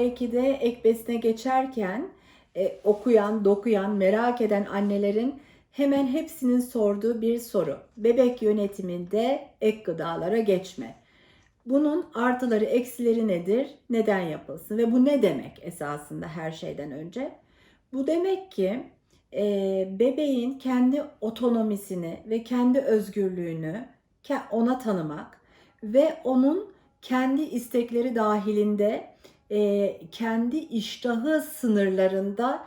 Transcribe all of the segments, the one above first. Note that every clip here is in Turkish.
belki de ek besine geçerken e, okuyan, dokuyan, merak eden annelerin hemen hepsinin sorduğu bir soru. Bebek yönetiminde ek gıdalara geçme. Bunun artıları, eksileri nedir? Neden yapılsın? Ve bu ne demek esasında her şeyden önce? Bu demek ki e, bebeğin kendi otonomisini ve kendi özgürlüğünü ona tanımak ve onun kendi istekleri dahilinde e, kendi iştahı sınırlarında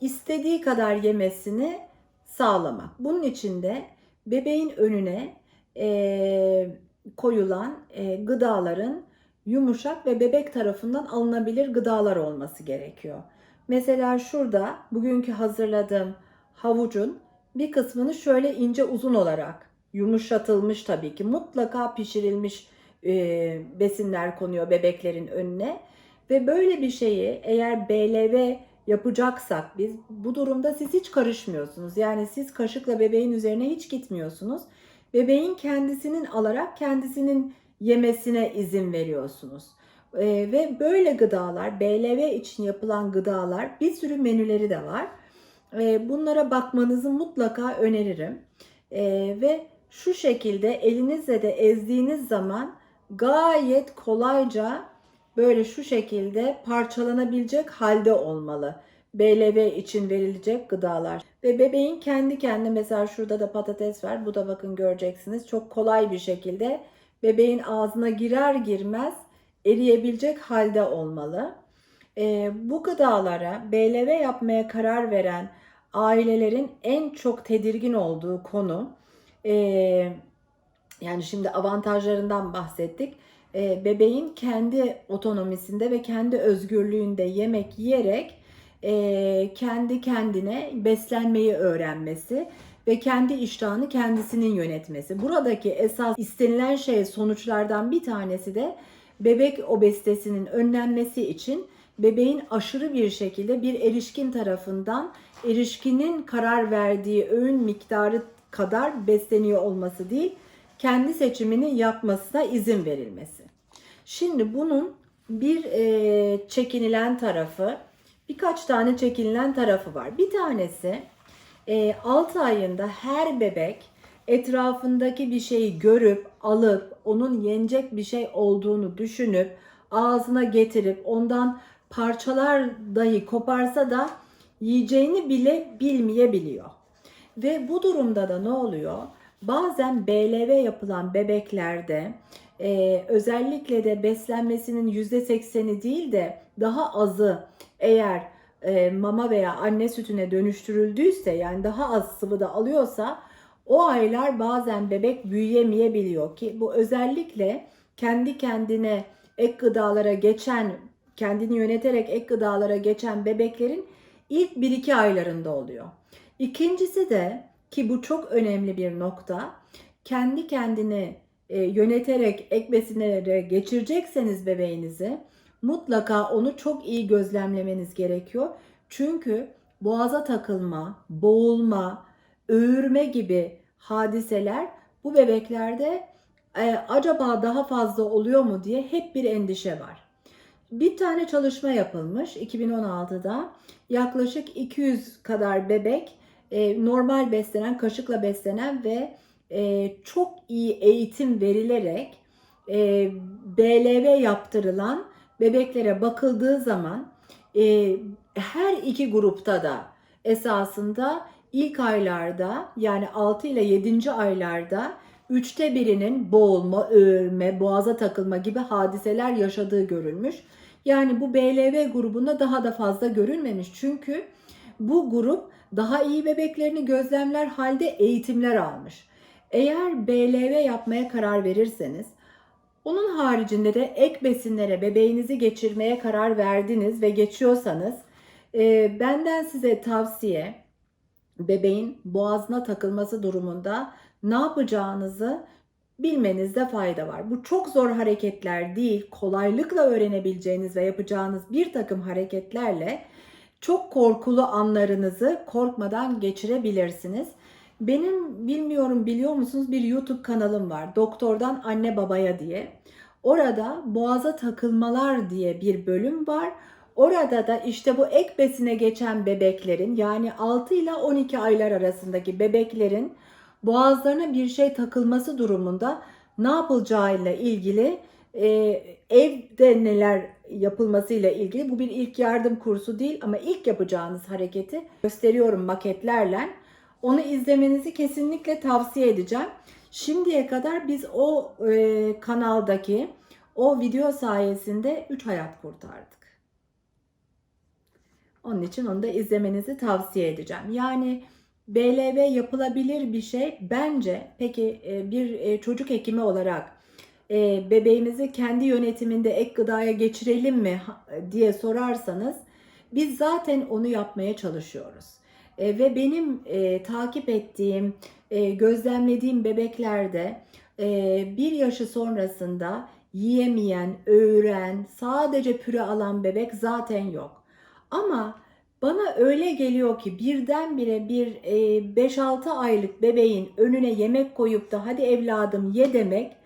istediği kadar yemesini sağlamak. Bunun için de bebeğin önüne e, koyulan e, gıdaların yumuşak ve bebek tarafından alınabilir gıdalar olması gerekiyor. Mesela şurada bugünkü hazırladığım havucun bir kısmını şöyle ince uzun olarak yumuşatılmış tabii ki mutlaka pişirilmiş e, besinler konuyor bebeklerin önüne ve böyle bir şeyi eğer BLV yapacaksak biz bu durumda siz hiç karışmıyorsunuz. Yani siz kaşıkla bebeğin üzerine hiç gitmiyorsunuz. Bebeğin kendisinin alarak kendisinin yemesine izin veriyorsunuz. Ee, ve böyle gıdalar, BLV için yapılan gıdalar bir sürü menüleri de var. Ee, bunlara bakmanızı mutlaka öneririm. Ee, ve şu şekilde elinizle de ezdiğiniz zaman gayet kolayca böyle şu şekilde parçalanabilecek halde olmalı. BLV için verilecek gıdalar. Ve bebeğin kendi kendine mesela şurada da patates var. Bu da bakın göreceksiniz. Çok kolay bir şekilde bebeğin ağzına girer girmez eriyebilecek halde olmalı. Ee, bu gıdalara BLV yapmaya karar veren ailelerin en çok tedirgin olduğu konu ee, yani şimdi avantajlarından bahsettik. Ee, bebeğin kendi otonomisinde ve kendi özgürlüğünde yemek yiyerek e, kendi kendine beslenmeyi öğrenmesi ve kendi iştahını kendisinin yönetmesi. Buradaki esas istenilen şey sonuçlardan bir tanesi de bebek obezitesinin önlenmesi için bebeğin aşırı bir şekilde bir erişkin tarafından erişkinin karar verdiği öğün miktarı kadar besleniyor olması değil, kendi seçimini yapmasına izin verilmesi. Şimdi bunun bir e, çekinilen tarafı, birkaç tane çekinilen tarafı var. Bir tanesi e, 6 ayında her bebek etrafındaki bir şeyi görüp alıp onun yenecek bir şey olduğunu düşünüp ağzına getirip ondan parçalar dahi koparsa da yiyeceğini bile bilmeyebiliyor. Ve bu durumda da ne oluyor? Bazen BLV yapılan bebeklerde e, özellikle de beslenmesinin %80'i değil de daha azı eğer e, mama veya anne sütüne dönüştürüldüyse yani daha az sıvı da alıyorsa o aylar bazen bebek büyüyemeyebiliyor ki bu özellikle kendi kendine ek gıdalara geçen kendini yöneterek ek gıdalara geçen bebeklerin ilk 1-2 aylarında oluyor. İkincisi de ki bu çok önemli bir nokta kendi kendini e, yöneterek ek geçirecekseniz bebeğinizi mutlaka onu çok iyi gözlemlemeniz gerekiyor. Çünkü boğaza takılma, boğulma, öğürme gibi hadiseler bu bebeklerde e, acaba daha fazla oluyor mu diye hep bir endişe var. Bir tane çalışma yapılmış 2016'da yaklaşık 200 kadar bebek e, normal beslenen, kaşıkla beslenen ve e, çok iyi eğitim verilerek e, BLV yaptırılan bebeklere bakıldığı zaman e, her iki grupta da esasında ilk aylarda yani 6 ile 7. aylarda üçte birinin boğulma, öğürme, boğaza takılma gibi hadiseler yaşadığı görülmüş. Yani bu BLV grubunda daha da fazla görülmemiş. Çünkü bu grup daha iyi bebeklerini gözlemler halde eğitimler almış. Eğer BLV yapmaya karar verirseniz onun haricinde de ek besinlere bebeğinizi geçirmeye karar verdiniz ve geçiyorsanız e, benden size tavsiye bebeğin boğazına takılması durumunda ne yapacağınızı bilmenizde fayda var. Bu çok zor hareketler değil, kolaylıkla öğrenebileceğiniz ve yapacağınız bir takım hareketlerle çok korkulu anlarınızı korkmadan geçirebilirsiniz. Benim bilmiyorum biliyor musunuz bir YouTube kanalım var. Doktordan Anne Babaya diye. Orada boğaza takılmalar diye bir bölüm var. Orada da işte bu ek besine geçen bebeklerin yani 6 ile 12 aylar arasındaki bebeklerin boğazlarına bir şey takılması durumunda ne yapılacağıyla ilgili e, evde neler yapılmasıyla ilgili bu bir ilk yardım kursu değil ama ilk yapacağınız hareketi gösteriyorum maketlerle. Onu izlemenizi kesinlikle tavsiye edeceğim. Şimdiye kadar biz o e, kanaldaki o video sayesinde 3 hayat kurtardık. Onun için onu da izlemenizi tavsiye edeceğim. Yani BLV yapılabilir bir şey. Bence peki e, bir e, çocuk hekimi olarak e, bebeğimizi kendi yönetiminde ek gıdaya geçirelim mi diye sorarsanız biz zaten onu yapmaya çalışıyoruz. E, ve benim e, takip ettiğim, e, gözlemlediğim bebeklerde e, bir yaşı sonrasında yiyemeyen, öğren, sadece püre alan bebek zaten yok. Ama bana öyle geliyor ki birdenbire bir e, 5-6 aylık bebeğin önüne yemek koyup da hadi evladım ye demek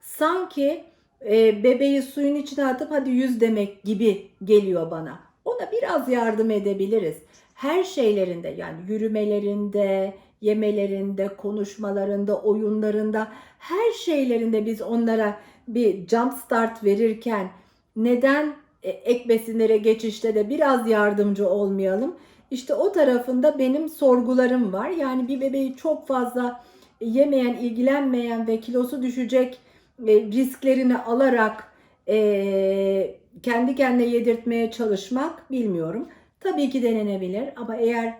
sanki e, bebeği suyun içine atıp hadi yüz demek gibi geliyor bana. Ona biraz yardım edebiliriz. Her şeylerinde yani yürümelerinde, yemelerinde, konuşmalarında, oyunlarında her şeylerinde biz onlara bir jump start verirken neden e, ek besinlere geçişte de biraz yardımcı olmayalım? İşte o tarafında benim sorgularım var. Yani bir bebeği çok fazla yemeyen, ilgilenmeyen ve kilosu düşecek e, risklerini alarak e, kendi kendine yedirtmeye çalışmak bilmiyorum. Tabii ki denenebilir ama eğer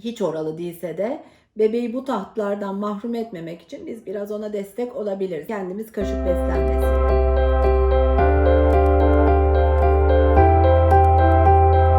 hiç oralı değilse de bebeği bu tahtlardan mahrum etmemek için biz biraz ona destek olabiliriz. Kendimiz kaşık beslenmesi.